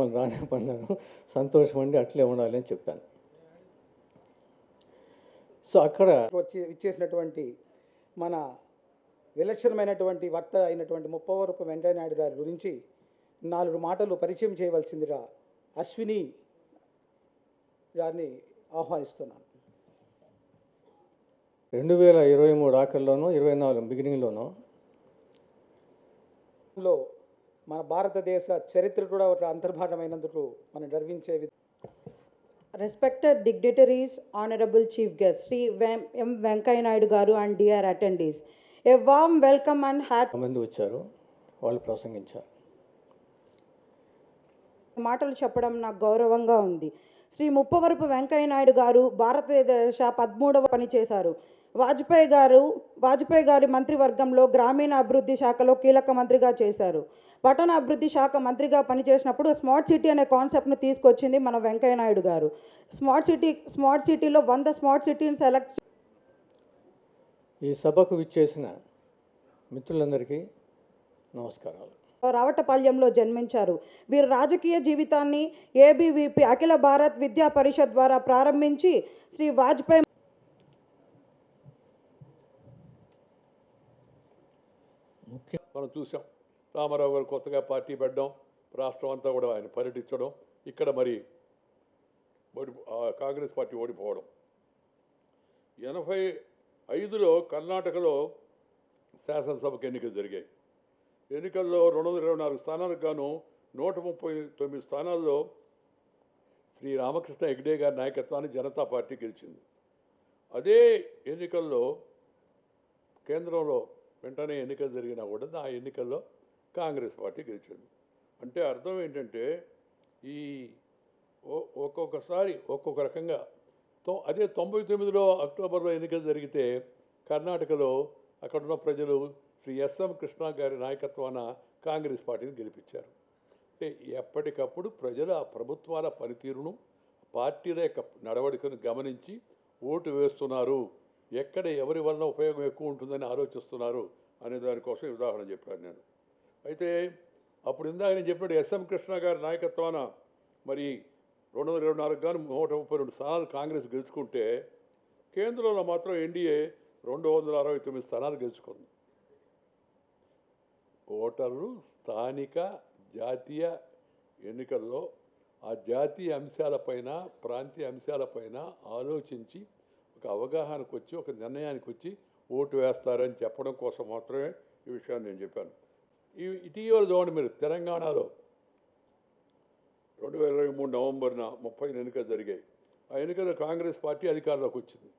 మళ్ళీ రానే పడినాను సంతోషం అండి అట్లే ఉండాలి అని చెప్పాను. సో అక్కడ వచ్చి ఇచ్చేసినటువంటి మన విలక్షణమైనటువంటి వక్త అయినటువంటి ముప్పవరపు వెంకయ్యనాయుడు గారి గురించి నాలుగు మాటలు పరిచయం చేయవలసిందిగా అశ్విని గారిని ఆహ్వానిస్తున్నాను. రెండు వేల ఇరవై మూడు ఆఖరిలోనూ ఇరవై నాలుగు బిగినింగ్లోనూ లో మన భారతదేశ చరిత్ర కూడా ఒక అంతర్భాగమైనందుకు మనం గర్వించే వి- Respected dignitaries, Honorable Chief Guest, Sri Ven- M. Venkaiah Naidu Garu and dear attendees, a warm welcome and hearty మంది వచ్చారు వాళ్ళు ప్రసంగించారు. మాటలు చెప్పడం నాకు గౌరవంగా ఉంది. శ్రీ ముప్పవరపు వెంకయ్య నాయుడు గారు భారతదేశ పదమూడవ పనిచేశారు వాజ్పేయి గారు వాజ్పేయి గారి మంత్రివర్గంలో గ్రామీణ అభివృద్ధి శాఖలో కీలక మంత్రిగా చేశారు. పట్టణ అభివృద్ధి శాఖ మంత్రిగా పనిచేసినప్పుడు స్మార్ట్ సిటీ అనే కాన్సెప్ట్ను తీసుకొచ్చింది మన వెంకయ్య నాయుడు గారు. స్మార్ట్ సిటీ స్మార్ట్ సిటీలో వంద స్మార్ట్ సిటీని సెలెక్ట్ ఈ సభకు విచ్చేసిన మిత్రులందరికీ నమస్కారాలు. రావటపాళ్యంలో జన్మించారు. వీరు రాజకీయ జీవితాన్ని ఏబీవీపీ అఖిల భారత్ విద్యా పరిషత్ ద్వారా ప్రారంభించి శ్రీ వాజ్పేయి ముఖ్య మనం చూసాం. రామారావు గారు కొత్తగా పార్టీ పెట్టడం రాష్ట్రం అంతా కూడా ఆయన పర్యటించడం ఇక్కడ మరి ఓడి కాంగ్రెస్ పార్టీ ఓడిపోవడం. ఎనభై ఐదులో కర్ణాటకలో శాసనసభకు ఎన్నికలు జరిగాయి. ఎన్నికల్లో రెండు వందల ఇరవై నాలుగు స్థానాలకు గాను నూట ముప్పై తొమ్మిది స్థానాల్లో శ్రీ రామకృష్ణ హెగ్డే గారి నాయకత్వాన్ని జనతా పార్టీ గెలిచింది. అదే ఎన్నికల్లో కేంద్రంలో వెంటనే ఎన్నికలు జరిగినా కూడా ఆ ఎన్నికల్లో కాంగ్రెస్ పార్టీ గెలిచింది. అంటే అర్థం ఏంటంటే ఈ ఒ- ఒక్కొక్కసారి ఒక్కొక్క రకంగా అదే తొంభై తొమ్మిదిలో అక్టోబర్లో ఎన్నికలు జరిగితే కర్ణాటకలో అక్కడున్న ప్రజలు శ్రీ ఎస్ఎం కృష్ణ గారి నాయకత్వాన కాంగ్రెస్ పార్టీని గెలిపించారు. ఎప్పటికప్పుడు ప్రజల ప్రభుత్వాల పనితీరును పార్టీల యొక్క నడవడికను గమనించి ఓటు వేస్తున్నారు. ఎక్కడ ఎవరి వలన ఉపయోగం ఎక్కువ ఉంటుందని ఆలోచిస్తున్నారు అనే దానికోసం ఉదాహరణ చెప్పాను నేను. అయితే అప్పుడు ఇందాక నేను చెప్పినట్టు ఎస్ఎం కృష్ణ గారి నాయకత్వాన మరి రెండు వందల ఇరవై నాలుగు గాను నూట ముప్పై రెండు స్థానాలు కాంగ్రెస్ గెలుచుకుంటే కేంద్రంలో మాత్రం ఎన్డీఏ రెండు వందల అరవై తొమ్మిది స్థానాలు గెలుచుకుంది. ఓటర్లు స్థానిక జాతీయ ఎన్నికల్లో ఆ జాతీయ అంశాలపైన ప్రాంతీయ అంశాలపైన ఆలోచించి ఒక అవగాహనకు వచ్చి ఒక నిర్ణయానికి వచ్చి ఓటు వేస్తారని చెప్పడం కోసం మాత్రమే ఈ విషయాన్ని నేను చెప్పాను. ఈ ఇటీవల చూడండి మీరు తెలంగాణలో రెండు వేల ఇరవై మూడు నవంబర్న ముప్పై ఎన్నికలు జరిగాయి. ఆ ఎన్నికల్లో కాంగ్రెస్ పార్టీ అధికారంలోకి వచ్చింది.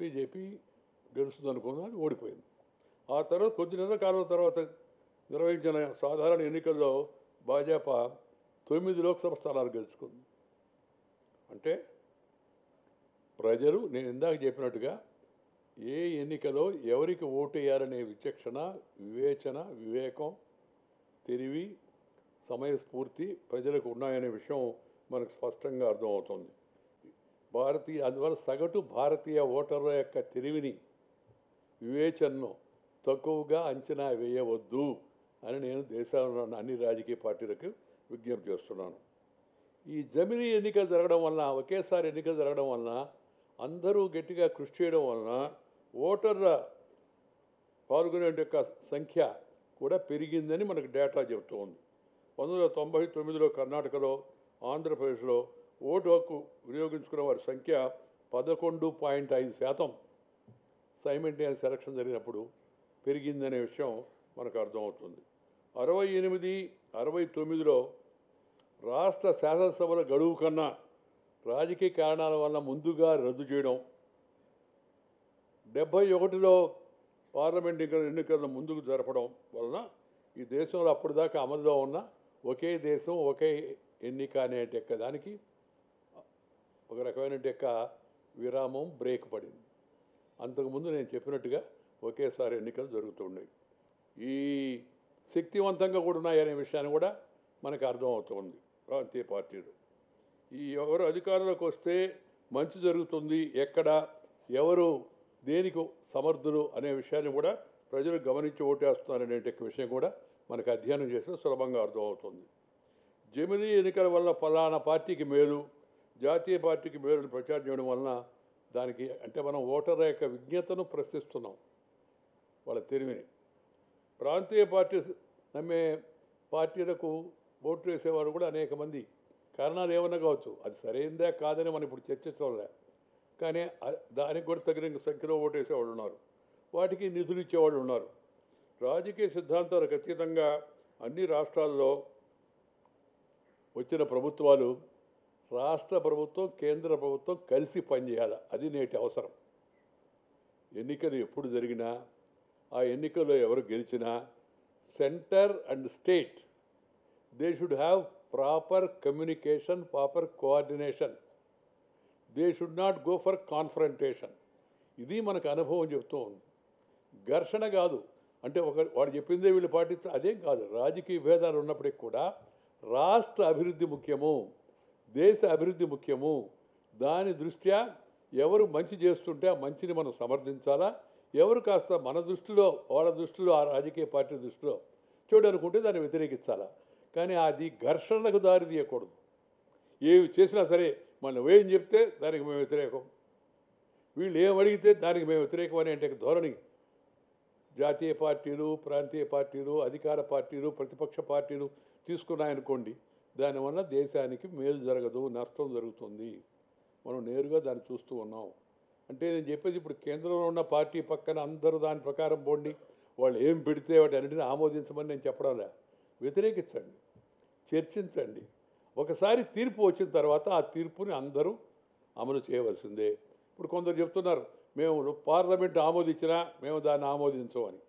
బీజేపీ గెలుస్తుంది అనుకున్నది ఓడిపోయింది. ఆ తర్వాత కొద్ది నెలల కాలం తర్వాత నిర్వహించిన సాధారణ ఎన్నికల్లో భాజపా తొమ్మిది లోక్సభ స్థానాలు గెలుచుకుంది. అంటే ప్రజలు నేను ఇందాక చెప్పినట్టుగా ఏ ఎన్నికలో ఎవరికి ఓటేయాలనే విచక్షణ వివేచన వివేకం తెలివి సమయస్ఫూర్తి ప్రజలకు ఉన్నాయనే విషయం మనకు స్పష్టంగా అర్థమవుతుంది. భారతీయ అందువల్ల సగటు భారతీయ ఓటర్ల యొక్క తెలివిని వివేచనను తక్కువగా అంచనా వేయవద్దు అని నేను దేశంలో ఉన్న అన్ని రాజకీయ పార్టీలకు విజ్ఞప్తి చేస్తున్నాను. ఈ జమినీ ఎన్నికలు జరగడం వలన ఒకేసారి ఎన్నికలు జరగడం వలన అందరూ గట్టిగా కృషి చేయడం వలన ఓటర్ల పాల్గొనే యొక్క సంఖ్య కూడా పెరిగిందని మనకు డేటా చెబుతూ ఉంది. పంతొమ్మిది వందల తొంభై తొమ్మిదిలో కర్ణాటకలో ఆంధ్రప్రదేశ్లో ఓటు హక్కు వినియోగించుకున్న వారి సంఖ్య పదకొండు పాయింట్ ఐదు శాతం సైమెంటేనియస్ సెలక్షన్ జరిగినప్పుడు పెరిగిందనే విషయం మనకు అర్థమవుతుంది. అరవై ఎనిమిది అరవై తొమ్మిదిలో రాష్ట్ర శాసనసభల గడువు కన్నా రాజకీయ కారణాల వల్ల ముందుగా రద్దు చేయడం డెబ్భై ఒకటిలో పార్లమెంట్ ఎన్నికలను ముందుకు జరపడం వలన ఈ దేశంలో అప్పటిదాకా అమలులో ఉన్న ఒకే దేశం ఒకే ఎన్నిక అనే యొక్క దానికి ఒక రకమైన యొక్క విరామం బ్రేక్ పడింది. అంతకుముందు నేను చెప్పినట్టుగా ఒకేసారి ఎన్నికలు జరుగుతున్నాయి ఈ శక్తివంతంగా కూడా ఉన్నాయనే విషయాన్ని కూడా మనకు అర్థమవుతుంది ప్రాంతీయ పార్టీలు. ఈ ఎవరు అధికారంలోకి వస్తే మంచి జరుగుతుంది ఎక్కడ ఎవరు దేనికి సమర్థులు అనే విషయాన్ని కూడా ప్రజలు గమనించి ఓటేస్తున్నారనే విషయం కూడా మనకు అధ్యయనం చేస్తే సులభంగా అర్థమవుతుంది. జమిలీ ఎన్నికల వల్ల ఫలానా పార్టీకి మేలు జాతీయ పార్టీకి మేలు ప్రచారం చేయడం వలన దానికి అంటే మనం ఓటర్ యొక్క విజ్ఞతను ప్రశ్నిస్తున్నాం. వాళ్ళ తెలివిని. ప్రాంతీయ పార్టీ నమ్మే పార్టీలకు ఓట్లు వేసేవారు కూడా అనేక మంది. కారణాలు ఏమన్నా కావచ్చు? అది సరైందా? కాదని మనం ఇప్పుడు చర్చించడంలే. కానీ దానికి కూడా తగిన సంఖ్యలో ఓటేసేవాళ్ళు ఉన్నారు వాటికి నిధులు ఇచ్చేవాళ్ళు ఉన్నారు రాజకీయ సిద్ధాంతాలకు అతీతంగా అన్ని రాష్ట్రాల్లో వచ్చిన ప్రభుత్వాలు రాష్ట్ర ప్రభుత్వం కేంద్ర ప్రభుత్వం కలిసి పనిచేయాలి. అది నేటి అవసరం. ఎన్నికలు ఎప్పుడు జరిగినా ఆ ఎన్నికల్లో ఎవరు గెలిచినా centre and state they should have proper communication proper coordination. They should not go for confrontation ఇది మనకు అనుభవం చెప్తూ ఉంది. ఘర్షణ కాదు. అంటే ఒక వాడు చెప్పిందే వీళ్ళు పాటిస్తే అదేం కాదు. రాజకీయ భేదాలు ఉన్నప్పటికీ కూడా రాష్ట్ర అభివృద్ధి ముఖ్యము. దేశ అభివృద్ధి ముఖ్యము. దాని దృష్ట్యా ఎవరు మంచి చేస్తుంటే ఆ మంచిని మనం సమర్థించాలా? ఎవరు కాస్త మన దృష్టిలో వాళ్ళ దృష్టిలో ఆ రాజకీయ పార్టీ దృష్టిలో చూడాలనుకుంటే దాన్ని వ్యతిరేకించాలా? కానీ అది ఘర్షణకు దారి తీయకూడదు. ఏవి చేసినా సరే మనం ఏం చెప్తే దానికి మేము వ్యతిరేకం. వీళ్ళు ఏం అడిగితే దానికి మేము వ్యతిరేకం అనే అంటే ధోరణి. జాతీయ పార్టీలు ప్రాంతీయ పార్టీలు అధికార పార్టీలు ప్రతిపక్ష పార్టీలు తీసుకున్నాయనుకోండి దానివల్ల దేశానికి మేలు జరగదు నష్టం జరుగుతుంది. మనం నేరుగా దాన్ని చూస్తూ ఉన్నాం. అంటే నేను చెప్పేది ఇప్పుడు కేంద్రంలో ఉన్న పార్టీ పక్కన అందరూ దాని ప్రకారం పోండి వాళ్ళు ఏం పెడితే వాటి అన్నింటినీ ఆమోదించమని నేను చెప్పడం లే వ్యతిరేకించండి. చర్చించండి. ఒకసారి తీర్పు వచ్చిన తర్వాత ఆ తీర్పుని అందరూ అమలు చేయవలసిందే. ఇప్పుడు కొందరు చెప్తున్నారు మేము పార్లమెంట్ ఆమోదించినా మేము దాన్ని ఆమోదించమని.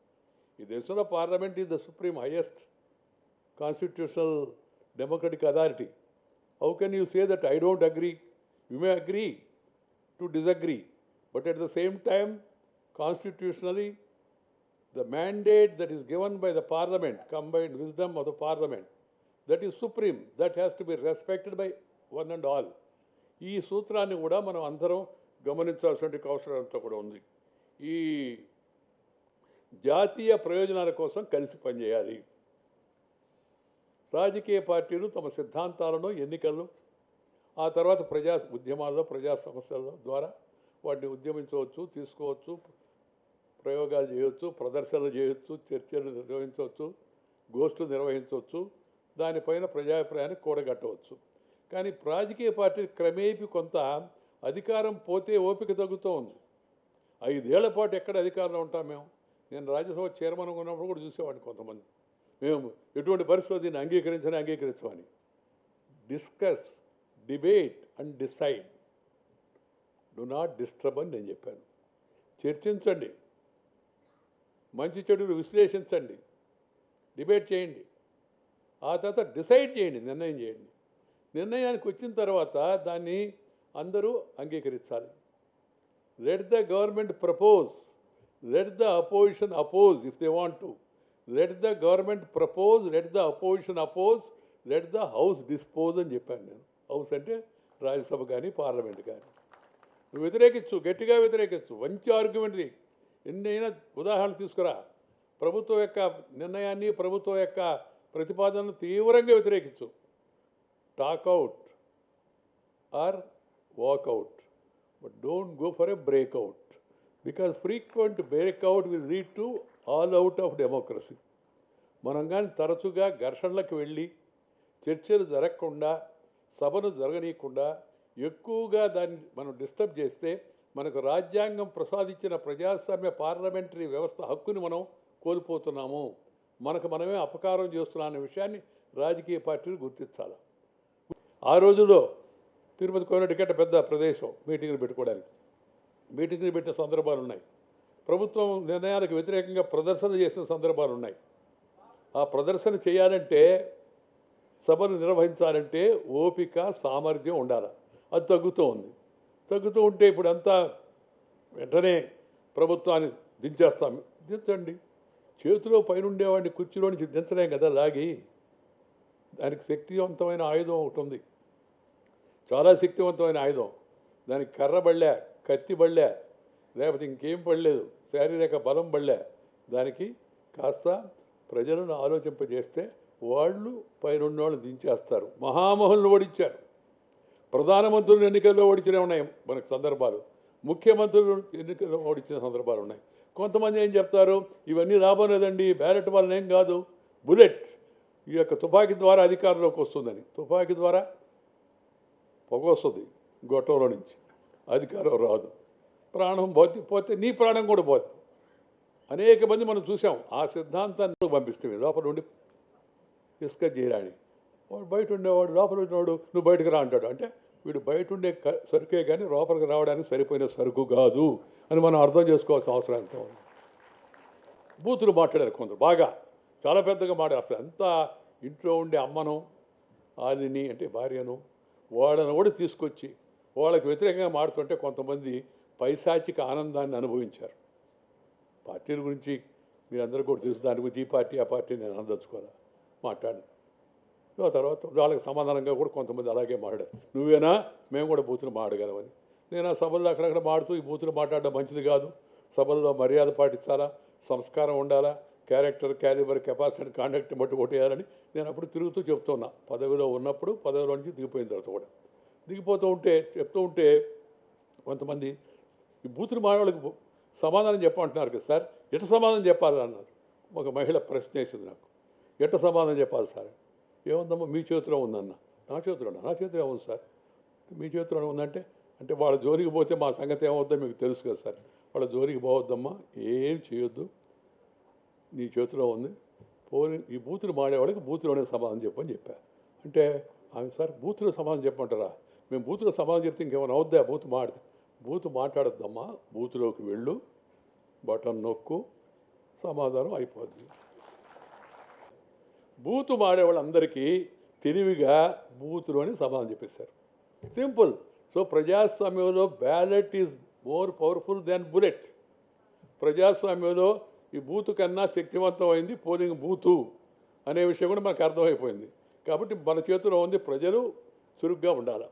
ఈ దేశంలో parliament is the supreme highest constitutional democratic authority. How can you say that I don't agree you may agree to disagree but at the same time constitutionally the mandate that is given by the parliament, combined wisdom of the parliament, that is supreme that has to be respected by one and all ఈ సూత్రాన్ని కూడా మనం అందరం గమనించాల్సిన అవసరం అంతా కూడా ఉంది. ఈ జాతీయ ప్రయోజనాల కోసం కలిసి పనిచేయాలి. రాజకీయ పార్టీలు తమ సిద్ధాంతాలను ఎన్నికలు ఆ తర్వాత ప్రజా ఉద్యమాల్లో ప్రజా సమస్యల ద్వారా వాటిని ఉద్యమించవచ్చు తీసుకోవచ్చు ప్రయోగాలు చేయవచ్చు ప్రదర్శనలు చేయవచ్చు చర్చలు నిర్వహించవచ్చు గోష్ఠులు నిర్వహించవచ్చు. దానిపైన ప్రజాభిప్రాయాన్ని కూడగట్టవచ్చు. కానీ రాజకీయ పార్టీ క్రమేపీ కొంత అధికారం పోతే ఓపిక తగ్గుతూ ఉంది. ఐదేళ్ళ పాటు ఎక్కడ అధికారంలో ఉంటాం మేము? నేను రాజ్యసభ చైర్మన్ ఉన్నప్పుడు కూడా చూసేవాడిని కొంతమంది. మేము ఎటువంటి పరిస్థితి దీన్ని అంగీకరించని అంగీకరించమని. Discuss debate and decide. Do not disturb అని నేను చెప్పాను. చర్చించండి. మంచి చెడులు విశ్లేషించండి. డిబేట్ చేయండి. ఆ తర్వాత డిసైడ్ చేయండి నిర్ణయం చేయండి. నిర్ణయానికి వచ్చిన తర్వాత దాన్ని అందరూ అంగీకరించాలి. Let the government propose let the opposition oppose if they want to let the government propose let the opposition oppose let the house dispose అని చెప్పాను నేను. హౌస్ అంటే రాజ్యసభ కానీ పార్లమెంట్ కానీ. నువ్వు వ్యతిరేకించు గట్టిగా వ్యతిరేకించు మంచి ఆర్గ్యుమెంట్ ఎన్నైనా ఉదాహరణ తీసుకురా. ప్రభుత్వం యొక్క నిర్ణయాన్ని ప్రభుత్వం యొక్క ప్రతిపాదనను తీవ్రంగా వ్యతిరేకించు. Talk out or walkout but don't go for a breakout because frequent breakout will lead to all out of democracy మనం కానీ తరచుగా ఘర్షణలకు వెళ్ళి చర్చలు జరగకుండా సభను జరగనీయకుండా ఎక్కువగా దాన్ని మనం డిస్టర్బ్ చేస్తే మనకు రాజ్యాంగం ప్రసాదించిన ప్రజాస్వామ్య పార్లమెంటరీ వ్యవస్థ హక్కుని మనం కోల్పోతున్నాము. మనకు మనమే అపకారం చేస్తున్నాం అనే విషయాన్ని రాజకీయ పార్టీలు గుర్తించాలి. ఆ రోజుల్లో తిరుపతి కోనటికట్ట పెద్ద ప్రదేశం మీటింగ్లు పెట్టుకోవడానికి. మీటింగ్లు పెట్టిన సందర్భాలు ఉన్నాయి. ప్రభుత్వం నిర్ణయాలకు వ్యతిరేకంగా ప్రదర్శన చేసిన సందర్భాలు ఉన్నాయి. ఆ ప్రదర్శన చేయాలంటే సభను నిర్వహించాలంటే ఓపిక సామర్థ్యం ఉండాలి. అది తగ్గుతూ ఉంది. తగ్గుతూ ఉంటే ఇప్పుడు అంతా వెంటనే ప్రభుత్వాన్ని దించేస్తాం. దించండి. చేతిలో పైన ఉండేవాడిని కుర్చీలో నుంచి దించలేం కదా లాగి. దానికి శక్తివంతమైన ఆయుధం ఒకటి ఉంది. చాలా శక్తివంతమైన ఆయుధం. దానికి కర్ర బళ్ళే కత్తి బళ్ళే లేకపోతే ఇంకేం పడలేదు. శారీరక బలం బళ్ళే. దానికి కాస్త ప్రజలను ఆలోచింపజేస్తే వాళ్ళు పైన వాళ్ళు దించేస్తారు. మహామహులను ఓడించారు. ప్రధానమంత్రులు ఎన్నికల్లో ఓడించినవి ఉన్నాయి. మనకు సందర్భాలు. ముఖ్యమంత్రులు ఎన్నికల్లో ఓడించిన సందర్భాలు ఉన్నాయి. కొంతమంది ఏం చెప్తారు? ఇవన్నీ రాబోలేదండి బ్యాలెట్ వలన ఏం కాదు. బుల్లెట్ ఈ యొక్క తుపాకీ ద్వారా అధికారంలోకి వస్తుందని. తుపాకీ ద్వారా పొగ వస్తుంది గొట్టంలో నుంచి. అధికారం రాదు. ప్రాణం పోతే పోతే నీ ప్రాణం కూడా పోతుంది అనేక మంది మనం చూసాం ఆ సిద్ధాంతాన్ని పంపిస్తే లోపల ఉండి ఇసుక జీరాణి వాడు బయట ఉండేవాడు లోపల ఉండేవాడు నువ్వు బయటకు రా అంటాడు. అంటే వీడు బయట ఉండే సరుకే కానీ లోపలికి రావడానికి సరిపోయిన సరుకు కాదు. అని మనం అర్థం చేసుకోవాల్సిన అవసరం ఎంతో ఉంది. బూతులు మాట్లాడారు కొందరు. బాగా చాలా పెద్దగా మాట్లాడారు. అసలు ఎంత ఇంట్లో ఉండే అమ్మను ఆదిని అంటే భార్యను వాళ్ళను కూడా తీసుకొచ్చి వాళ్ళకి వ్యతిరేకంగా మాడుతుంటే కొంతమంది పైశాచిక ఆనందాన్ని అనుభవించారు. పార్టీల గురించి మీరందరూ కూడా తెలుసు. దాని గురించి ఈ పార్టీ ఆ పార్టీ నేను అందచ్చుకోదా మాట్లాడాను. ఆ తర్వాత వాళ్ళకి సమాధానంగా కూడా కొంతమంది అలాగే మాట్లాడారు. నువ్వేనా? మేము కూడా బూతులు మాడగలమని నేను ఆ సభల్లో అక్కడక్కడ మాడుతూ ఈ బూతులు మాట్లాడడం మంచిది కాదు. సభల్లో మర్యాద పాటించాలా? సంస్కారం ఉండాలా? క్యారెక్టర్ క్యాలిబర్ కెపాసిటీ కాండక్ట్ బట్టి కొట్టేయాలని నేను అప్పుడు తిరుగుతూ చెప్తున్నా. పదవిలో ఉన్నప్పుడు పదవిలో నుంచి దిగిపోయిన తర్వాత కూడా. దిగిపోతూ ఉంటే చెప్తూ ఉంటే కొంతమంది ఈ బూతులు మాడవాళ్ళకి సమాధానం చెప్పమంటున్నారు కదా సార్. ఎట సమాధానం చెప్పాలి? అన్నారు. ఒక మహిళ ప్రశ్న వేసింది నాకు. ఎట సమాధానం చెప్పాలి సార్? ఏముందమ్మా మీ చేతిలో ఉందన్న. నా చేతిలో నా చేతిలో ఉంది సార్. మీ చేతిలో ఉందంటే అంటే వాళ్ళ జోలికి పోతే మా సంగతి ఏమవుద్దో మీకు తెలుసు కదా సార్. వాళ్ళ జోలికి పోవద్దమ్మా ఏం చేయొద్దు. నీ చేతిలో ఉంది. పోని ఈ బూతులు మాడేవాళ్ళకి బూతులోనే సమాధానం చెప్పని చెప్పా. అంటే ఆమె సార్ బూతులో సమాధానం చెప్పమంటారా? మేము బూతులు సమాధానం చెప్తే ఇంకేమైనా అవుద్దా? బూత్ మాడితే. బూత్ మాట్లాడద్దమ్మా బూతులోకి వెళ్ళు బటన్ నొక్కు సమాధానం అయిపోద్ది. బూతు మాడేవాళ్ళందరికీ తెలివిగా బూతులోనే సమాధానం చెప్పేశారు. సింపుల్. సో ప్రజాస్వామ్యంలో ballot is more powerful than bullet. ప్రజాస్వామ్యంలో ఈ బూతు కన్నా శక్తివంతమైంది పోలింగ్ బూతు అనే విషయం కూడా మనకు అర్థమైపోయింది. కాబట్టి మన చేతిలో ఉంది ప్రజలు చురుగ్గా ఉండాలి.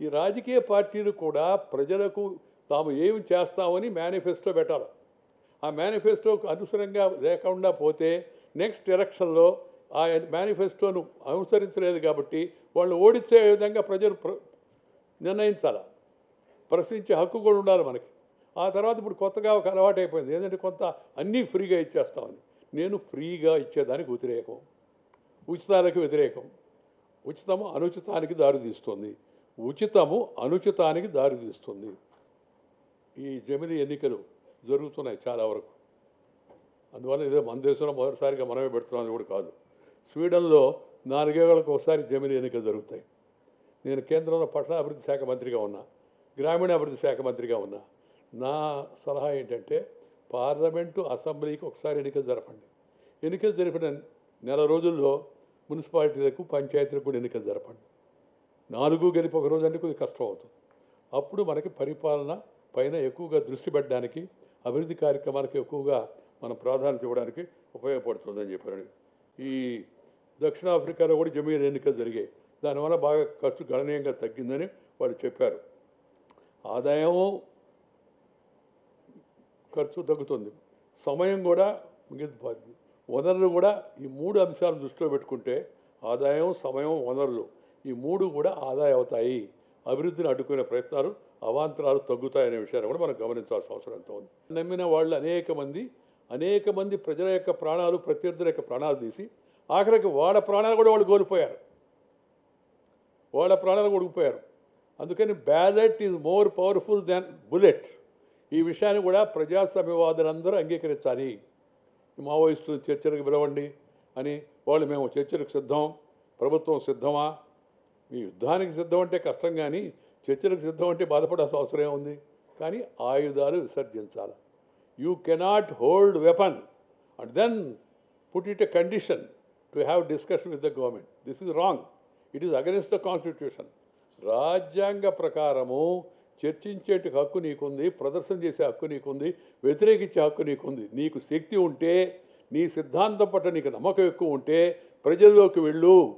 ఈ రాజకీయ పార్టీలు కూడా ప్రజలకు తాము ఏమి చేస్తామని మేనిఫెస్టో పెట్టాలి. ఆ మేనిఫెస్టోకు అనుసరంగా లేకుండా పోతే నెక్స్ట్ ఎలక్షన్లో ఆ మేనిఫెస్టోను అనుసరించలేదు కాబట్టి వాళ్ళు ఓడించే విధంగా ప్రజలు ప్ర నిర్ణయించాలా? ప్రశ్నించే హక్కు కూడా ఉండాలి మనకి. ఆ తర్వాత ఇప్పుడు కొత్తగా ఒక అలవాటు అయిపోయింది. ఏంటంటే కొంత అన్నీ ఫ్రీగా ఇచ్చేస్తామని. నేను ఫ్రీగా ఇచ్చేదానికి వ్యతిరేకం. ఉచితాలకు వ్యతిరేకం. ఉచితము అనుచితానికి దారితీస్తుంది ఉచితము అనుచితానికి దారితీస్తుంది ఈ జమిని ఎన్నికలు జరుగుతున్నాయి చాలా వరకు. అందువల్ల ఇదే మన దేశంలో మొదటిసారిగా మనమే పెడుతున్నాం కూడా కాదు. స్వీడన్లో నాలుగేళ్ళకు ఒకసారి జమిని ఎన్నికలు జరుగుతాయి. నేను కేంద్రంలో పట్టణాభివృద్ధి శాఖ మంత్రిగా ఉన్నా గ్రామీణాభివృద్ధి శాఖ మంత్రిగా ఉన్నా నా సలహా ఏంటంటే పార్లమెంటు అసెంబ్లీకి ఒకసారి ఎన్నికలు జరపండి. ఎన్నికలు జరిపిన నెల రోజుల్లో మున్సిపాలిటీలకు పంచాయతీలకు కూడా ఎన్నికలు జరపండి. నాలుగు గెలిపి ఒక రోజు అంటే కొద్దిగా కష్టం అవుతుంది. అప్పుడు మనకి పరిపాలన పైన ఎక్కువగా దృష్టి పెట్టడానికి అభివృద్ధి కార్యక్రమాలకు ఎక్కువగా మనం ప్రాధాన్యత ఇవ్వడానికి ఉపయోగపడుతుందని చెప్పారు. ఈ దక్షిణాఫ్రికాలో కూడా జమీన్ ఎన్నికలు జరిగాయి. దానివల్ల బాగా ఖర్చు గణనీయంగా తగ్గిందని వాళ్ళు చెప్పారు. ఆదాయం ఖర్చు తగ్గుతుంది. సమయం కూడా మిగిలిపోతుంది. వనరులు కూడా ఈ మూడు అంశాలను దృష్టిలో పెట్టుకుంటే ఆదాయం సమయం వనరులు ఈ మూడు కూడా ఆదాయం అవుతాయి. అభివృద్ధిని అడ్డుకునే ప్రయత్నాలు అవాంతరాలు తగ్గుతాయనే విషయాన్ని కూడా మనం గమనించాల్సిన అవసరం ఎంతో ఉంది. నమ్మిన వాళ్ళు అనేక మంది అనేక మంది ప్రజల యొక్క ప్రాణాలు ప్రత్యర్థుల యొక్క ప్రాణాలు తీసి ఆఖరికి వాళ్ళ ప్రాణాలు కూడా వాళ్ళు కోల్పోయారు. వాళ్ళ ప్రాణాలు కొడుకుపోయారు అందుకని ballot is more powerful than bullet ఈ విషయాన్ని కూడా ప్రజాస్వామ్యవాదులందరూ అంగీకరించాలి. మావోయిస్టులు చర్చలకు పిలవండి అని వాళ్ళు మేము చర్చలకు సిద్ధం ప్రభుత్వం సిద్ధమా? మీ యుద్ధానికి సిద్ధం అంటే కష్టం కానీ చర్చలకు సిద్ధం అంటే బాధపడాల్సిన అవసరం ఏముంది కానీ ఆయుధాలు విసర్జించాలి. You cannot hold weapon and then put it a condition to have discussion with the government this is wrong it is against the constitution. రాజ్యాంగ ప్రకారము చర్చించేటి హక్కు నీకుంది ప్రదర్శన చేసే హక్కు నీకుంది వ్యతిరేకించే హక్కు నీకుంది. నీకు శక్తి ఉంటే నీ సిద్ధాంతం పట్ల నీకు నమ్మకం ఎక్కువ ఉంటే ప్రజల్లోకి వెళ్ళు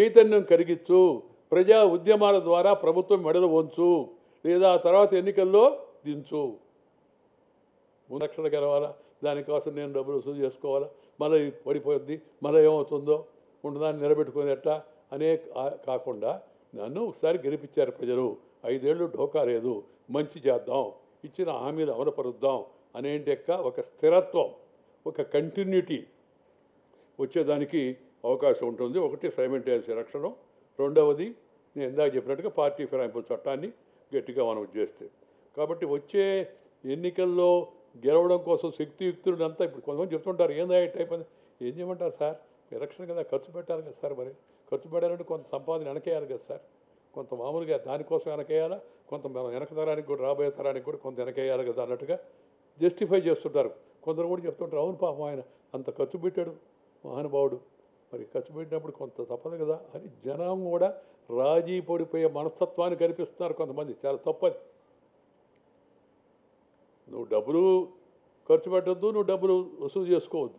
చైతన్యం కరిగించు ప్రజా ఉద్యమాల ద్వారా ప్రభుత్వం మెడలు వంచు లేదా ఆ తర్వాత ఎన్నికల్లో దించు. ముందు గెలవాలా? దానికోసం నేను డబ్బులు వసూలు చేసుకోవాలా? మళ్ళీ పడిపోద్ది మళ్ళీ ఏమవుతుందో? ఉండదాన్ని నిలబెట్టుకునేట్టా అనే కాకుండా నన్ను ఒకసారి గెలిపించారు ప్రజలు. ఐదేళ్ళు ఢోకా లేదు. మంచి చేద్దాం. ఇచ్చిన హామీలు అమలుపరుద్దాం అనేటి యొక్క ఒక స్థిరత్వం ఒక కంటిన్యూటీ వచ్చేదానికి అవకాశం ఉంటుంది. ఒకటి సైమెంటేనియస్ రక్షణ రెండవది నేను ఇందాక చెప్పినట్టుగా పార్టీ ఫిరాయింపుల చట్టాన్ని గట్టిగా మనం చేస్తే. కాబట్టి వచ్చే ఎన్నికల్లో గెలవడం కోసం శక్తియుక్తులు అంతా ఇప్పుడు కొంతమంది చెప్తుంటారు ఏందా ఈ టైప్ అని. ఏం చేయమంటారు సార్? ఎలక్షన్ కదా ఖర్చు పెట్టాలి కదా సార్ మరి. ఖర్చు పెట్టాలంటే కొంత సంపాదన వెనకేయాలి కదా సార్. కొంత మామూలుగా దానికోసం వెనకేయాలా కొంత మనం వెనక తరానికి కూడా రాబోయే తరానికి కూడా కొంత వెనకేయాలి కదా అన్నట్టుగా జస్టిఫై చేస్తుంటారు. కొందరు కూడా చెప్తుంటారు అవును పాపం ఆయన అంత ఖర్చు పెట్టాడు మహానుభావుడు. మరి ఖర్చు పెట్టినప్పుడు కొంత తప్పదు కదా అని జనం కూడా రాజీ పడిపోయే మనస్తత్వాన్ని కనిపిస్తున్నారు కొంతమంది. చాలా తప్పది. నువ్వు డబ్బులు ఖర్చు పెట్టద్దు నువ్వు డబ్బులు వసూలు చేసుకోవద్దు.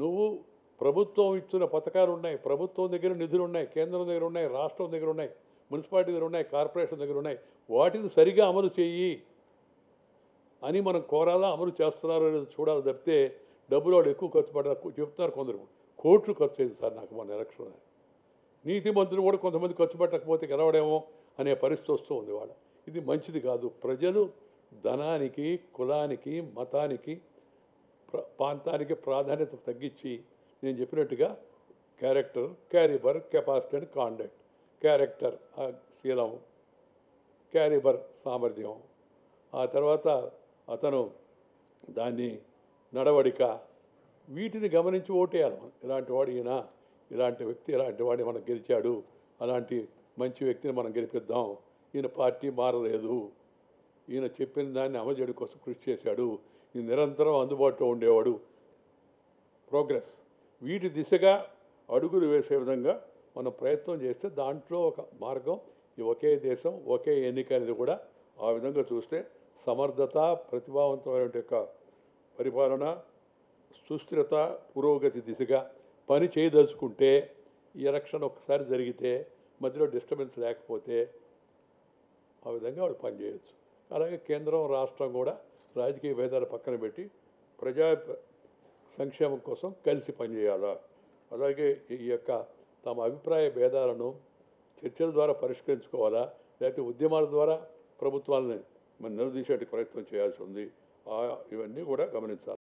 నువ్వు ప్రభుత్వం ఇచ్చిన పథకాలు ఉన్నాయి. ప్రభుత్వం దగ్గర నిధులు ఉన్నాయి. కేంద్రం దగ్గర ఉన్నాయి. రాష్ట్రం దగ్గర ఉన్నాయి. మున్సిపాలిటీ దగ్గర ఉన్నాయి. కార్పొరేషన్ దగ్గర ఉన్నాయి. వాటిని సరిగా అమలు చెయ్యి అని మనం కోరాలా? అమలు చేస్తున్నారో లేదో చూడాలి తప్పితే డబ్బులు వాడు ఎక్కువ ఖర్చు పడ్డారు చెప్తున్నారు కొందరు. కోట్లు ఖర్చు అయింది సార్ నాకు మన ఎలక్షన్ నీతి మంత్రులు కూడా కొంతమంది ఖర్చు పెట్టకపోతే గెలవడేమో అనే పరిస్థితి వస్తూ ఉంది వాళ్ళ. ఇది మంచిది కాదు. ప్రజలు ధనానికి కులానికి మతానికి ప్రాంతానికి ప్రాధాన్యత తగ్గించి నేను చెప్పినట్టుగా character calibre capacity and conduct character Seelam. Calibre సామర్థ్యం. ఆ తర్వాత అతను దాన్ని నడవడిక. వీటిని గమనించి ఓటేయాలి మనం. ఇలాంటి వాడు ఈయన ఇలాంటి వ్యక్తి ఇలాంటి వాడిని మనం గెలిచాడు. అలాంటి మంచి వ్యక్తిని మనం గెలిపిద్దాం. ఈయన పార్టీ మారలేదు. ఈయన చెప్పిన దాన్ని అమలు చేయడం కోసం కృషి చేశాడు. ఈయన నిరంతరం అందుబాటులో ఉండేవాడు. ప్రోగ్రెస్ వీటి దిశగా అడుగులు వేసే విధంగా మనం ప్రయత్నం చేస్తే దాంట్లో ఒక మార్గం ఈ ఒకే దేశం ఒకే ఎన్నిక అనేది కూడా ఆ విధంగా చూస్తే సమర్థత ప్రతిభావంతమైన యొక్క పరిపాలన సుస్థిరత పురోగతి దిశగా పని చేయదలుచుకుంటే ఈ ఎలక్షన్ ఒకసారి జరిగితే మధ్యలో డిస్టర్బెన్స్ లేకపోతే ఆ విధంగా వాళ్ళు పనిచేయచ్చు. అలాగే కేంద్రం రాష్ట్రం కూడా రాజకీయ భేదాలు పక్కన పెట్టి ప్రజా సంక్షేమం కోసం కలిసి పనిచేయాలా? అలాగే ఈ యొక్క తమ అభిప్రాయ భేదాలను చర్చల ద్వారా పరిష్కరించుకోవాలా? లేకపోతే ఉద్యమాల ద్వారా ప్రభుత్వాలని మనం నిలదీసే ప్రయత్నం చేయాల్సి ఉంది. ఇవన్నీ కూడా గమనించాలి.